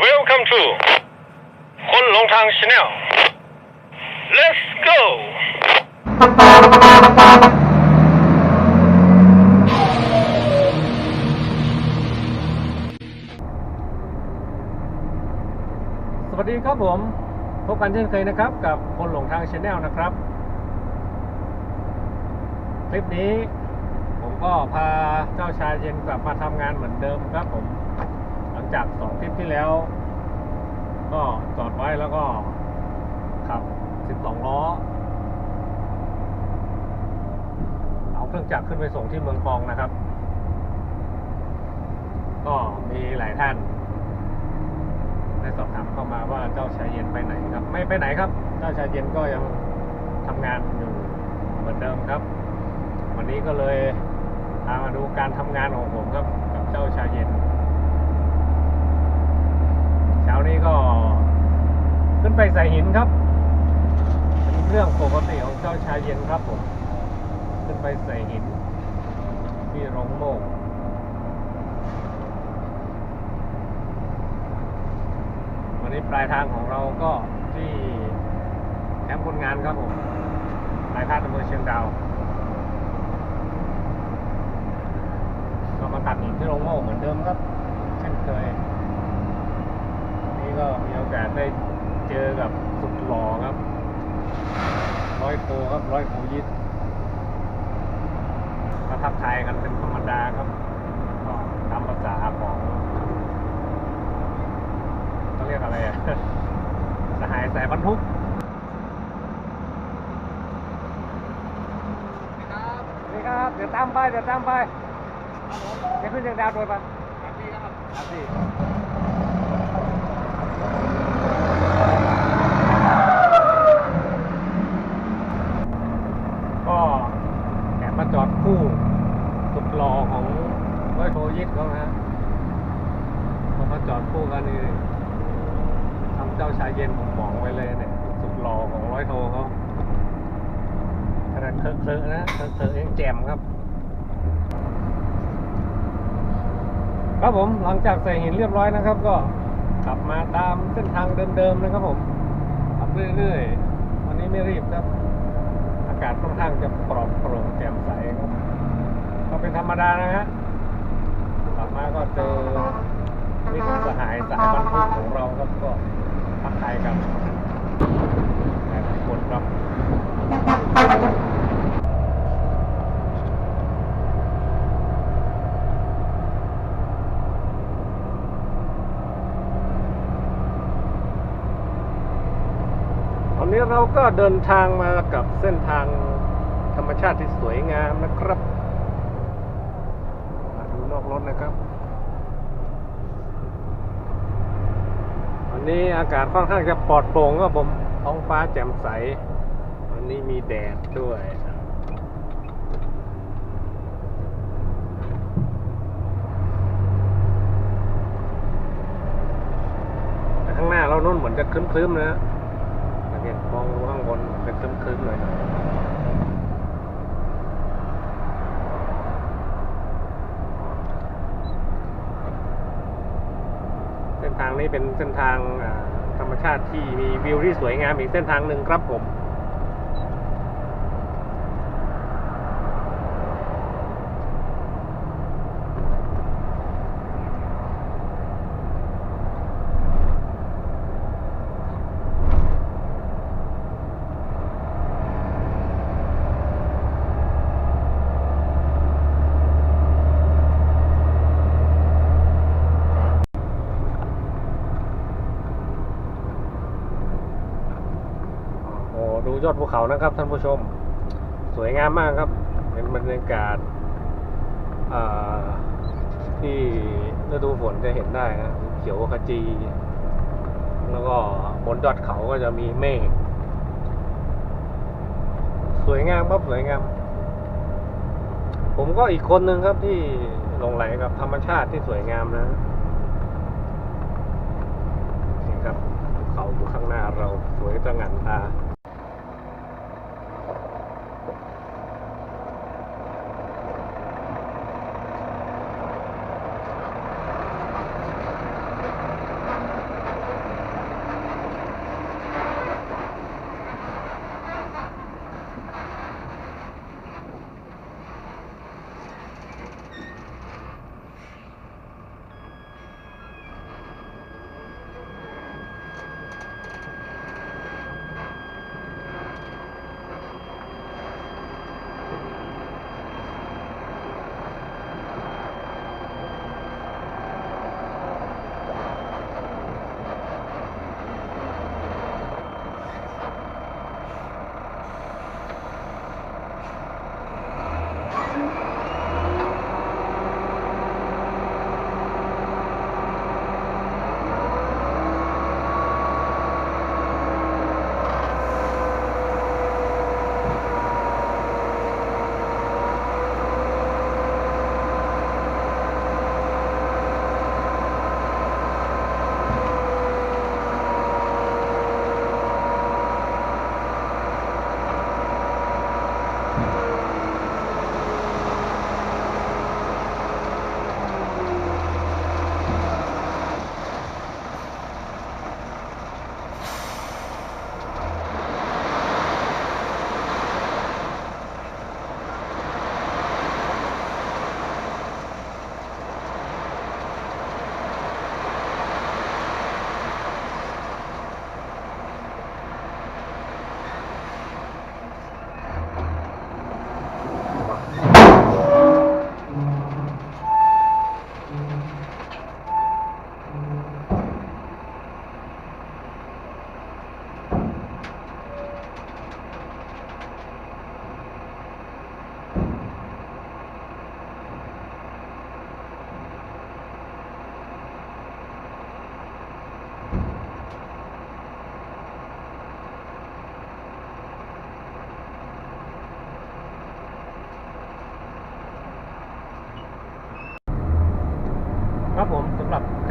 Welcome to คนหลงทาง Channel Let's go สวัสดีครับผม พบกันเช่นเคยนะครับ กับคนหลงทางชาแนลนะครับ คลิปนี้ผมก็พาเจ้าชายเย็นกลับมาทำงานเหมือนเดิมครับผม จากสองคลิปที่แล้ว ก็จอดไว้แล้วก็ขับ12ล้อ เอาเครื่องจักรขึ้นไปส่งที่เมืองคลองนะครับ ก็มีหลายท่านได้สอบถามเข้ามาว่าเจ้าชายเย็นไปไหนครับ ไม่ไปไหนครับ เจ้าชายเย็นก็ยังทำงานอยู่เหมือนเดิมครับ วันนี้ก็เลยพามาดูการทำงานของผมครับ กับเจ้าชายเย็น นี้ก็ ขึ้นไปใส่หินครับเป็นเรื่องปกติของเจ้าชายเย็นครับผมขึ้นไปใส่หิน ที่โรงโม่วันนี้ปลายทางของเราก็ที่แคมป์คนงานครับผมปลายทางอำเภอเชียงดาวก็มาตัดหินที่โรงโม่เหมือนเดิมครับ เช่นเคย ก็มีโอกาสได้เจอกับสุดหล่อครับ ร้อยโทครับร้อยโทยิดก็ทักทายกันเป็นธรรมดาครับก็ตามภาษาของเขาเรียกอะไรอะสหายสายบรรทุกนี่ครับ เดี๋ยวตามไป เดี๋ยวตามไป เดี๋ยวขึ้นเชียงดาวโดยปะครับพี่ครับครับพี่ ก็แอบมาจอดคู่สุดหล่อของร้อยโทยิตเขานะฮะพอมาจอดคู่กันนี่ทำเจ้าชายเย็นผมมองไว้เลยเนี่ยสุดหล่อของร้อยโทเขาขนาดเถอะเถอะนะเถอะเถอะยังแจ่มครับ ครับผมหลังจากใส่หินเรียบร้อยนะครับก็ ขับมาตามเส้นทางเดิมๆนะครับผมขับเรื่อยๆ วันนี้ไม่รีบครับ อากาศค่อนข้างจะปลอดโปร่งแจ่มใสครับก็เป็นธรรมดานะฮะขับมาก็เจอมิตรสหายสายบรรทุกของเราครับก็ทักทายกันหลายคนครับ นนี้เราก็เดินทางมากับเส้นทางธรรมชาติที่สวยงามนะครับ มาดูนอกรถนะครับวันนี้อากาศค่อนข้างจะปลอดโปร่งครับผมท้องฟ้าแจ่มใส วันนี้มีแดดด้วยแต่ข้างหน้าเรานุ่นเหมือนจะครึ้มๆนะสังเกตมองดูข้างบนเป็น ครึ้มๆเลยเส้นทางนี้เป็นเส้นทางธรรมชาติที่มีวิวที่สวยงามอีกเส้นทางหนึ่งครับผม โอ้ดู ยอดภูเขานะครับท่านผู้ชม สวยงามมากครับ เป็นบรรยากาศที่ฤดูฝนจะเห็นได้นะเขียวขจี แล้วก็บนยอดเขาก็จะมีเมฆสวยงามครับสวยงาม ผมก็อีกคนหนึ่งครับที่หลงไหลกับธรรมชาติที่สวยงามนะนี่ครับเขาอยู่ข้างหน้าเราสวยตระหง่านตา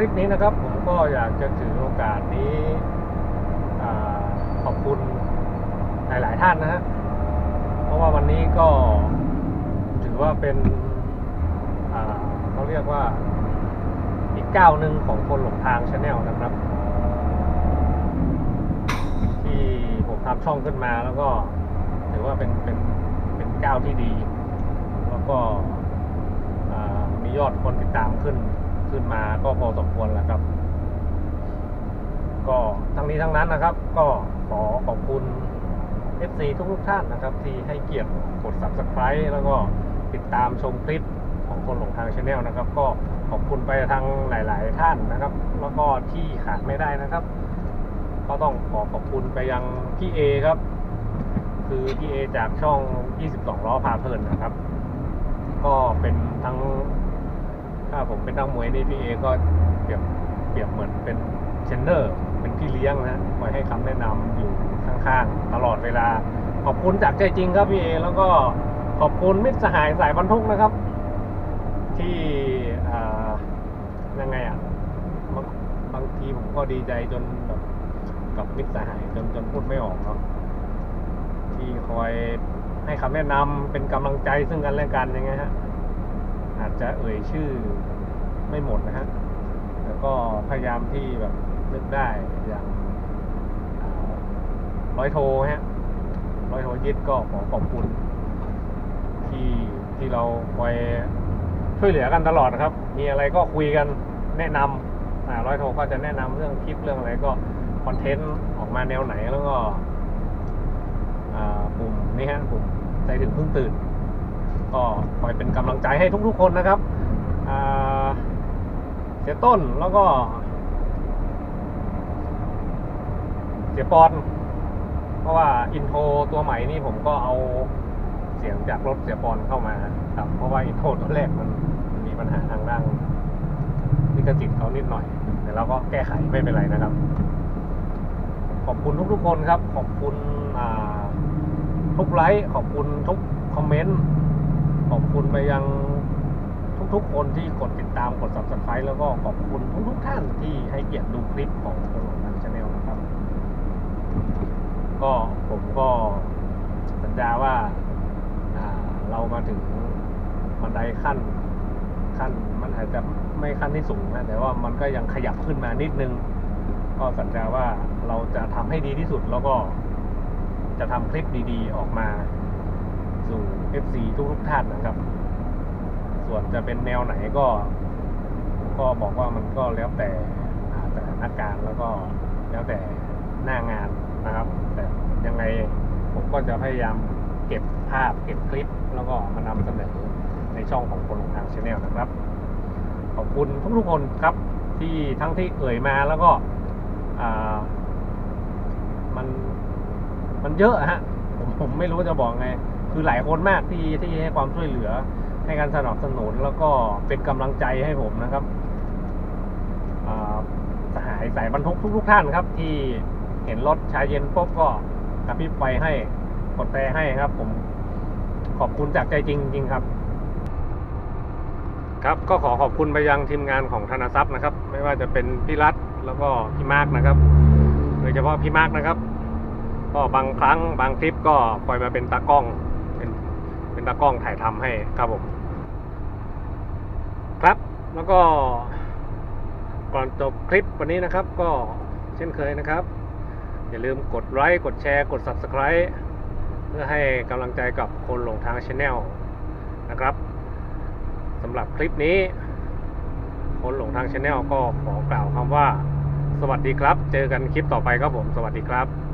ลิปนี้นะครับผมก็อยากจะถือโอกาสนี้อขอบคุณหลาย ๆ ท่านนะฮะ เพราะว่าวันนี้ก็ถือว่าเป็นเขาเรียกว่าอีกก้าวหนึ่งของคนหลงทางชาแนลนะครับ ที่ผมทำช่องขึ้นมาแล้วก็ถือว่าเป็นเป็นเป็นก้าวที่ดี แล้วก็มียอดคนติดตามขึ้น ขึ้นมาก็พอสมควรแหละครับ ก็ทั้งนี้ทั้งนั้นนะครับ ก็ขอขอบคุณ FC ทุกทุกท่านนะครับ ที่ให้เกียรติกด Subscribe แล้วก็ติดตามชมคลิปของคนหลงทางชาแนลนะครับ ก็ขอบคุณไปทางหลาย ๆ ท่านนะครับ แล้วก็ที่ขาดไม่ได้นะครับ ก็ต้องขอขอบคุณไปยังพี่เอครับ คือพี่เอจากช่อง 22 ล้อพาเพลินนะครับ ก็เป็นทั้ง ถ้าผมเป็นนักมวยนี่พี่เอก็เปรียบเปรียบเหมือนเป็นเทรนเนอร์ เป็นพี่เลี้ยงนะคอยให้คำแนะนำอยู่ข้างๆ ตลอดเวลา ขอบคุณจากใจจริงครับพี่เอแล้วก็ขอบคุณมิตรสหายสายบรรทุกนะครับ ที่อ่ายังไงอะบางบางทีผมก็ดีใจจนแบบกับมิตรสหายจนจนพูดไม่ออกเนาะที่คอยให้คำแนะนำเป็นกำลังใจซึ่งกันและกันยังไงฮะ อาจจะเอ่ยชื่อไม่หมดนะฮะแล้วก็พยายามที่แบบนึกได้อย่างร้อยโทฮะร้อยโทยิดก็ขอขอบคุณที่ที่เราคอยช่วยเหลือกันตลอดนะครับ มีอะไรก็คุยกันแนะนำร้อยโทก็จะแนะนำเรื่องคลิปเรื่องอะไรก็คอนเทนต์ออกมาแนวไหนแล้วก็อ่ากลุ่มนี้ฮะกลุ่มใจถึงเพิ่งตื่น ก็คอยเป็นกำลังใจให้ทุกๆคนนะครับเสียต้นแล้วก็ เสียปอน เพราะว่าอินโทรตัวใหม่นี่ผมก็เอาเสียงจากรถเสียปอนเข้ามาครับ เพราะว่าอินโทรตัวแรกมันมีปัญหาทางด้านลิขสิทธิ์เขานิดหน่อย แต่เราก็แก้ไขไม่เป็นไรนะครับ ขอบคุณทุกๆคนครับ ขอบคุณทุกไลค์ขอบคุณทุกคอมเมนต์ ขอบคุณไปยังทุกๆคนที่กดติดตามกด subscribe แล้วก็ขอบคุณทุกๆท่านที่ให้เกียรติดูคลิปของคนหลงทางชาแนลนะครับ ก็ผมก็สัญญาว่าอ่าเรามาถึงบันไดขั้นขั้นมันอาจจะไม่ขั้นที่สูงนะแต่ว่ามันก็ยังขยับขึ้นมานิดนึง ก็สัญญาว่าเราจะทำให้ดีที่สุดแล้วก็จะทำคลิปดีๆออกมา สู่ FC ทุกๆท่านนะครับ ส่วนจะเป็นแนวไหนก็ ก็บอกว่ามันก็แล้วแต่อ่าสถานการณ์แล้วก็แล้วแต่หน้างานนะครับ แต่ยังไงผมก็จะพยายามเก็บภาพเก็บคลิป แล้วก็มานำเสนอในช่องของคนลงทางชาแนลนะครับ ขอบคุณทุกๆคนครับที่ทั้งที่เอ่ยมาแล้วก็มันมันเยอะอะฮะ ผมผมไม่รู้จะบอกไง คือหลายคนมากที่ที่ให้ความช่วยเหลือ ให้การสนับสนุนแล้วก็เป็นกำลังใจให้ผมนะครับสหายสายบรรทุกทุกๆท่านครับ ที่เห็นรถชายเย็นปุ๊บก็กระพริบไฟให้กดแต่ให้ครับ ผมขอบคุณจากใจจริงจริงครับครับก็ขอขอบคุณไปยังทีมงานของธนาทรัพย์นะครับ ไม่ว่าจะเป็นพี่รัฐแล้วก็พี่มากนะครับโดยเฉพาะพี่มากนะครับ ก็บางครั้งบางคลิปก็คอยมาเป็นตากล้อง เป็นตากล้องถ่ายทำให้ครับผม ครับแล้วก็ ก่อนจบคลิปวันนี้นะครับ ก็เช่นเคยนะครับ อย่าลืมกดไลค์กดแชร์ กด Subscribe เพื่อให้กำลังใจกับคนหลงทางช n แนลนะครับสำหรับคลิปนี้ คนหลงทางช n แนลก็ขอกล่าวคำว่า สวัสดีครับ เจอกันคลิปต่อไปครับผม สวัสดีครับ